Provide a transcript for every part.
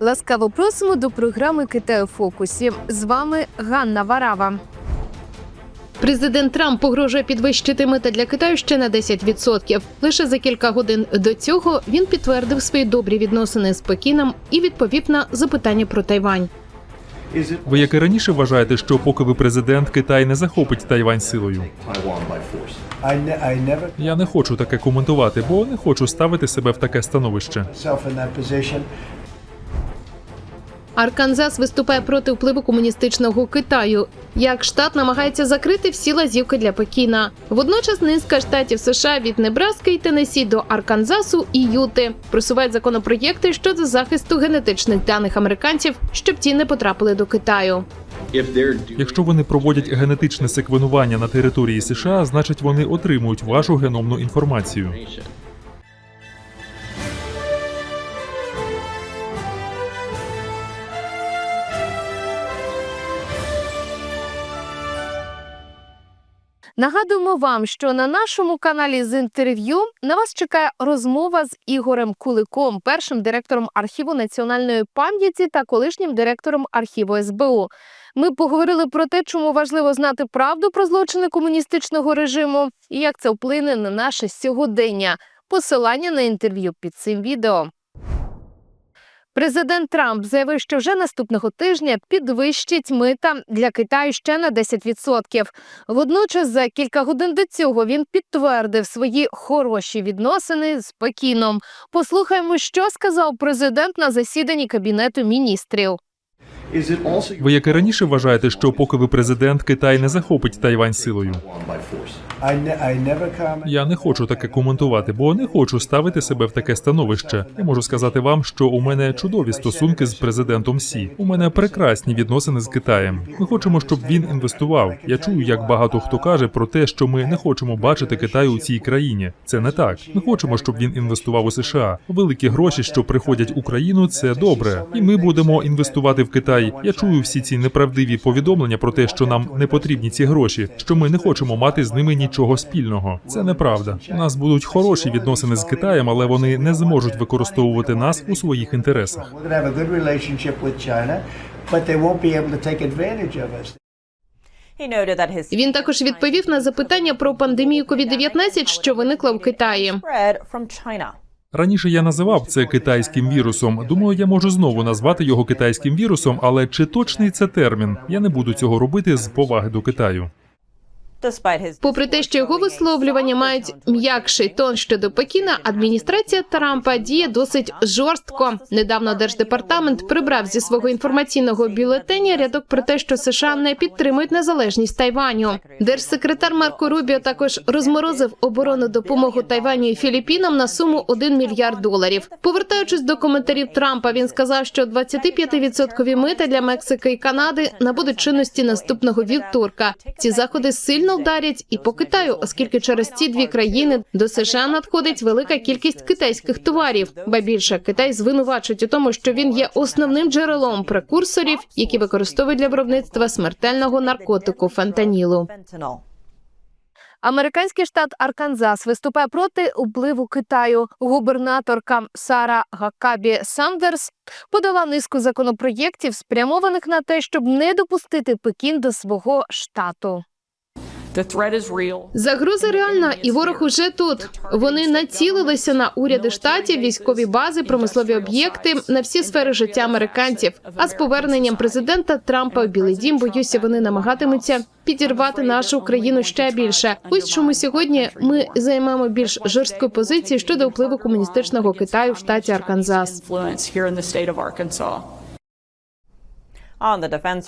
Ласкаво просимо до програми Китай у фокусі. З вами Ганна Варава. Президент Трамп погрожує підвищити мита для Китаю ще на 10%. Лише за кілька годин до цього він підтвердив свої добрі відносини з Пекіном і відповів на запитання про Тайвань. Ви як і раніше вважаєте, що поки ви президент, Китай не захопить Тайвань силою? Я не хочу таке коментувати, бо не хочу ставити себе в таке становище. Арканзас виступає проти впливу комуністичного Китаю. Як штат намагається закрити всі лазівки для Пекіна. Водночас низка штатів США від Небраски і Теннессі до Арканзасу і Юти просувають законопроєкти щодо захисту генетичних даних американців, щоб ті не потрапили до Китаю. Якщо вони проводять генетичне секвенування на території США, значить вони отримують вашу геномну інформацію. Нагадуємо вам, що на нашому каналі з інтерв'ю на вас чекає розмова з Ігорем Куликом, першим директором архіву національної пам'яті та колишнім директором архіву СБУ. Ми поговорили про те, чому важливо знати правду про злочини комуністичного режиму і як це вплине на наше сьогодення. Посилання на інтерв'ю під цим відео. Президент Трамп заявив, що вже наступного тижня підвищить мита для Китаю ще на 10%. Водночас, за кілька годин до цього він підтвердив свої хороші відносини з Пекіном. Послухаємо, що сказав президент на засіданні кабінету міністрів. Ви як і раніше вважаєте, що поки ви президент, Китай не захопить Тайвань силою? Я не хочу таке коментувати, бо не хочу ставити себе в таке становище. Я можу сказати вам, що у мене чудові стосунки з президентом Сі. У мене прекрасні відносини з Китаєм. Ми хочемо, щоб він інвестував. Я чую, як багато хто каже про те, що ми не хочемо бачити Китай у цій країні. Це не так. Ми хочемо, щоб він інвестував у США. Великі гроші, що приходять в Україну, це добре. І ми будемо інвестувати в Китай. Я чую всі ці неправдиві повідомлення про те, що нам не потрібні ці гроші, що ми не хочемо мати з ними нічого спільного. Це неправда. У нас будуть хороші відносини з Китаєм, але вони не зможуть використовувати нас у своїх інтересах. Він також відповів на запитання про пандемію COVID-19, що виникла в Китаї. Раніше я називав це китайським вірусом. Думаю, я можу знову назвати його китайським вірусом, але чи точний це термін? Я не буду цього робити з поваги до Китаю. Попри те, що його висловлювання мають м'якший тон щодо Пекіна, адміністрація Трампа діє досить жорстко. Недавно держдепартамент прибрав зі свого інформаційного бюлетеня рядок про те, що США не підтримують незалежність Тайваню. Держсекретар Марко Рубіо також розморозив оборонну допомогу Тайваню і Філіппінам на суму 1 мільярд доларів. Повертаючись до коментарів Трампа, він сказав, що 25% мита для Мексики і Канади набудуть чинності наступного вівторка. Ці заходи сильно вдарять і по Китаю, оскільки через ці дві країни до США надходить велика кількість китайських товарів. Ба більше Китай звинувачують у тому, що він є основним джерелом прекурсорів, які використовують для виробництва смертельного наркотику фентанілу. Американський штат Арканзас виступає проти впливу Китаю. Губернаторка Сара Гакабі Сандерс подала низку законопроєктів, спрямованих на те, щоб не допустити Пекін до свого штату. Загроза реальна, і ворог уже тут. Вони націлилися на уряди штатів, військові бази, промислові об'єкти на всі сфери життя американців. А з поверненням президента Трампа у Білий Дім, боюся, вони намагатимуться підірвати нашу країну ще більше. Ось чому сьогодні ми займаємо більш жорстку позицію щодо впливу комуністичного Китаю в штаті Арканзас.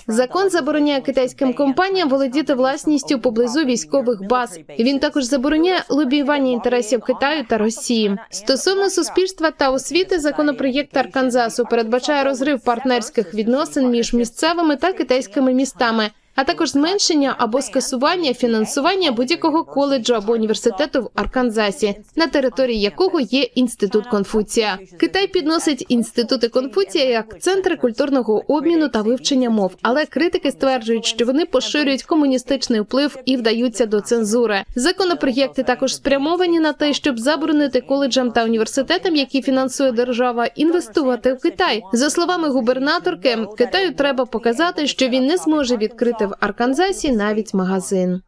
Закон забороняє китайським компаніям володіти власністю поблизу військових баз. Він також забороняє лобіювання інтересів Китаю та Росії. Стосовно суспільства та освіти, законопроєкт Арканзасу передбачає розрив партнерських відносин між місцевими та китайськими містами. А також зменшення або скасування фінансування будь-якого коледжу або університету в Арканзасі, на території якого є інститут Конфуція. Китай підносить інститути Конфуція як центри культурного обміну та вивчення мов, але критики стверджують, що вони поширюють комуністичний вплив і вдаються до цензури. Законопроєкти також спрямовані на те, щоб заборонити коледжам та університетам, які фінансує держава, інвестувати в Китай. За словами губернаторки, Китаю треба показати, що він не зможе відкрити в Арканзасі навіть магазин.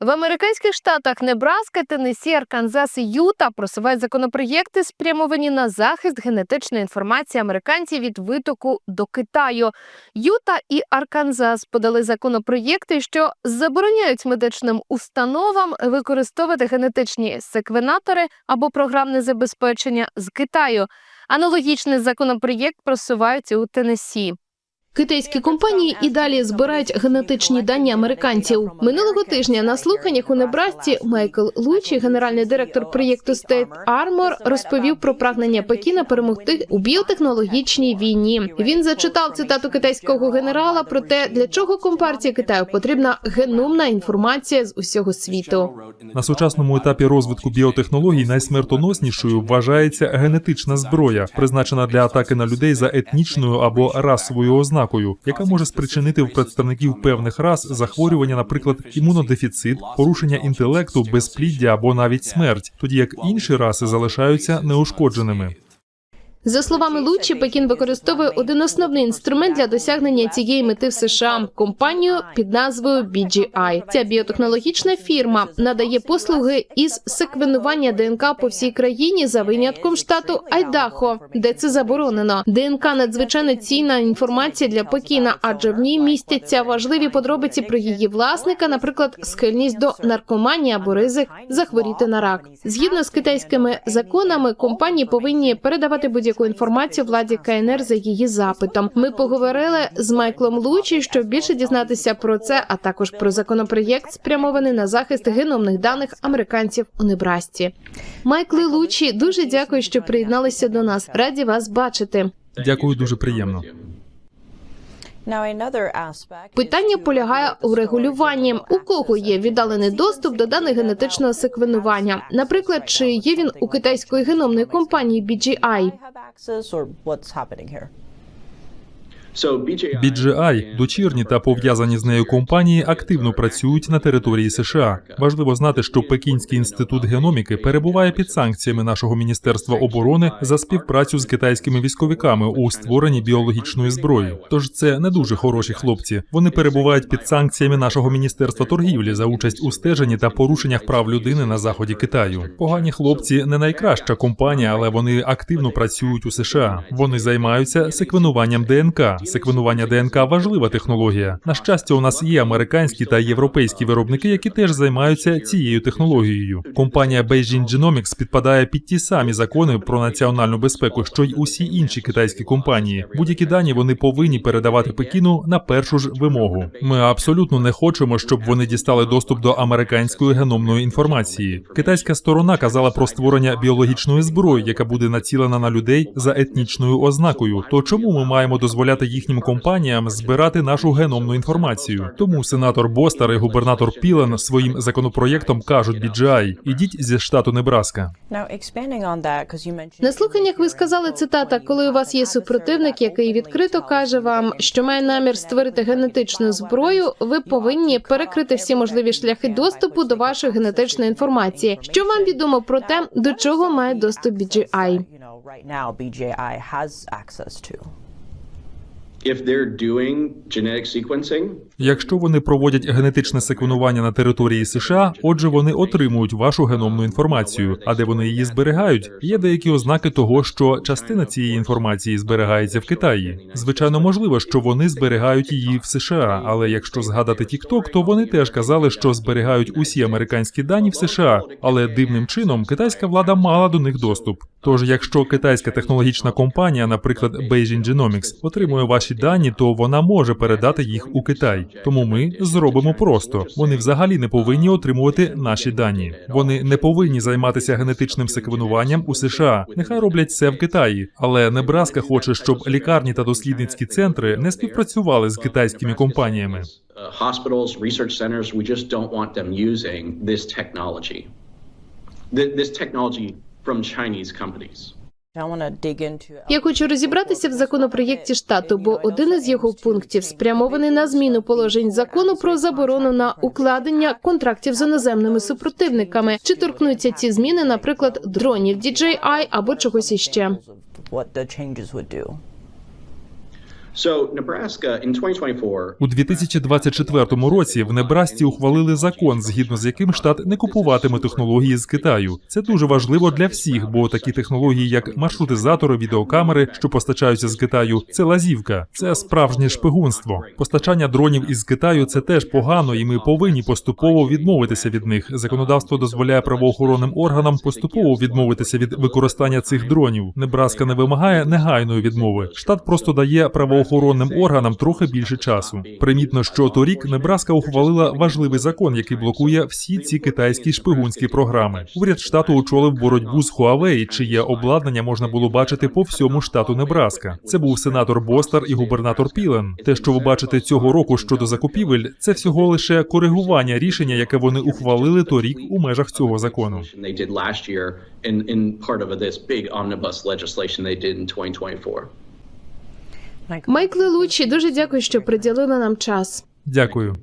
В американських штатах Небраска, Теннессі, Арканзас і Юта просувають законопроєкти, спрямовані на захист генетичної інформації американців від витоку до Китаю. Юта і Арканзас подали законопроєкти, що забороняють медичним установам використовувати генетичні секвенатори або програмне забезпечення з Китаю. Аналогічний законопроєкт просуваються у Теннессі. Китайські компанії і далі збирають генетичні дані американців. Минулого тижня на слуханнях у Небрасці Майкл Лучі, генеральний директор проєкту State Armor, розповів про прагнення Пекіна перемогти у біотехнологічній війні. Він зачитав цитату китайського генерала про те, для чого компартії Китаю потрібна геномна інформація з усього світу. На сучасному етапі розвитку біотехнологій найсмертоноснішою вважається генетична зброя, призначена для атаки на людей за етнічною або расовою ознакою, яка може спричинити в представників певних рас захворювання, наприклад, імунодефіцит, порушення інтелекту, безпліддя або навіть смерть, тоді як інші раси залишаються неушкодженими. За словами Лучі, Пекін використовує один основний інструмент для досягнення цієї мети в США компанію під назвою BGI. Ця біотехнологічна фірма надає послуги із секвенування ДНК по всій країні за винятком штату Айдахо, де це заборонено. ДНК надзвичайно цінна інформація для Пекіна, адже в ній містяться важливі подробиці про її власника, наприклад, схильність до наркоманії або ризик захворіти на рак. Згідно з китайськими законами, компанії повинні передавати будь-яку інформацію владі КНР за її запитом. Ми поговорили з Майклом Лучі, щоб більше дізнатися про це, а також про законопроєкт, спрямований на захист геномних даних американців у Небрасці. Майкли Лучі, дуже дякую, що приєдналися до нас. Раді вас бачити. Дякую, дуже приємно. Питання полягає у регулюванні. У кого є віддалений доступ до даних генетичного секвенування? Наприклад, чи є він у китайської геномної компанії BGI? BGI, дочірні та пов'язані з нею компанії активно працюють на території США. Важливо знати, що Пекінський інститут геноміки перебуває під санкціями нашого міністерства оборони за співпрацю з китайськими військовиками у створенні біологічної зброї. Тож це не дуже хороші хлопці. Вони перебувають під санкціями нашого міністерства торгівлі за участь у стеженні та порушеннях прав людини на заході Китаю. Погані хлопці не найкраща компанія, але вони активно працюють у США. Вони займаються секвенуванням ДНК. Секвенування ДНК важлива технологія. На щастя, у нас є американські та європейські виробники, які теж займаються цією технологією. Компанія Beijing Genomics підпадає під ті самі закони про національну безпеку, що й усі інші китайські компанії. Будь-які дані вони повинні передавати Пекіну на першу ж вимогу. Ми абсолютно не хочемо, щоб вони дістали доступ до американської геномної інформації. Китайська сторона казала про створення біологічної зброї, яка буде націлена на людей за етнічною ознакою. То чому ми маємо дозволяти їхнім компаніям збирати нашу геномну інформацію? Тому сенатор Бостер і губернатор Пілен своїм законопроєктом кажуть BGI, ідіть зі штату Небраска. На слуханнях ви сказали цитата, коли у вас є супротивник, який відкрито каже вам, що має намір створити генетичну зброю, ви повинні перекрити всі можливі шляхи доступу до вашої генетичної інформації. Що вам відомо про те, до чого має доступ BGI? BJI has access to. Якщо вони проводять генетичне секвенування на території США, отже, вони отримують вашу геномну інформацію. А де вони її зберігають? Є деякі ознаки того, що частина цієї інформації зберігається в Китаї. Звичайно, можливо, що вони зберігають її в США, але якщо згадати TikTok, то вони теж казали, що зберігають усі американські дані в США, але дивним чином китайська влада мала до них доступ. Тож, якщо китайська технологічна компанія, наприклад, Beijing Genomics, отримує ваші наші дані, то вона може передати їх у Китай. Тому ми зробимо просто. Вони взагалі не повинні отримувати наші дані. Вони не повинні займатися генетичним секвенуванням у США. Нехай роблять це в Китаї. Але Небраска хоче, щоб лікарні та дослідницькі центри не співпрацювали з китайськими компаніями. Hospitals, research centers, we just don't want them using this technology. This technology from Chinese companies. I want to dig into Я хочу розібратися в законопроєкті штату, бо один із його пунктів спрямований на зміну положень закону про заборону на укладення контрактів з іноземними супротивниками. Чи торкнуться ці зміни, наприклад, дронів DJI або чогось іще? У 2024 році в Небрасті ухвалили закон, згідно з яким штат не купуватиме технології з Китаю. Це дуже важливо для всіх, бо такі технології, як маршрутизатори, відеокамери, що постачаються з Китаю, це лазівка, це справжнє шпигунство. Постачання дронів із Китаю це теж погано, і ми повинні поступово відмовитися від них. Законодавство дозволяє правоохоронним органам поступово відмовитися від використання цих дронів. Небраска не вимагає негайної відмови. Штат просто дає правоохоронним органам трохи більше часу. Примітно, що торік Небраска ухвалила важливий закон, який блокує всі ці китайські шпигунські програми. Уряд штату очолив боротьбу з Huawei, чиє обладнання можна було бачити по всьому штату Небраска. Це був сенатор Бостер і губернатор Пілен. Те, що ви бачите цього року щодо закупівель, це всього лише коригування рішення, яке вони ухвалили торік у межах цього закону. in, in part of this big omnibus legislation they did in 2024. Майкле Лучі, дуже дякую, що приділили нам час. Дякую.